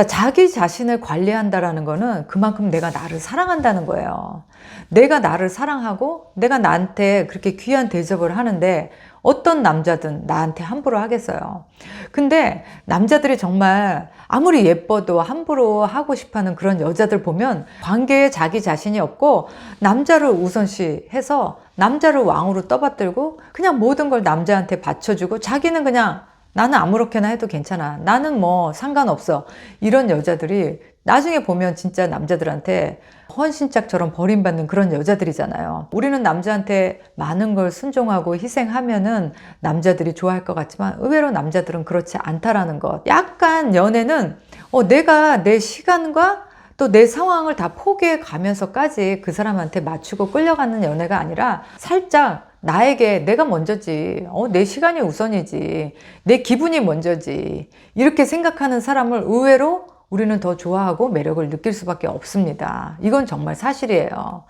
자, 자기 자신을 관리한다라는 거는 그만큼 내가 나를 사랑한다는 거예요. 내가 나를 사랑하고 내가 나한테 그렇게 귀한 대접을 하는데 어떤 남자든 나한테 함부로 하겠어요. 근데 남자들이 정말 아무리 예뻐도 함부로 하고 싶어 하는 그런 여자들 보면 관계에 자기 자신이 없고 남자를 우선시 해서 남자를 왕으로 떠받들고 그냥 모든 걸 남자한테 받쳐주고 자기는 그냥 나는 아무렇게나 해도 괜찮아. 나는 뭐 상관없어. 이런 여자들이 나중에 보면 진짜 남자들한테 헌신짝처럼 버림받는 그런 여자들이잖아요. 우리는 남자한테 많은 걸 순종하고 희생하면은 남자들이 좋아할 것 같지만 의외로 남자들은 그렇지 않다라는 것. 약간 연애는 어, 내가 내 시간과 또내 상황을 다 포기해 가면서까지 그 사람한테 맞추고 끌려가는 연애가 아니라 살짝 나에게 내가 먼저지, 어, 내 시간이 우선이지, 내 기분이 먼저지, 이렇게 생각하는 사람을 의외로 우리는 더 좋아하고 매력을 느낄 수밖에 없습니다. 이건 정말 사실이에요.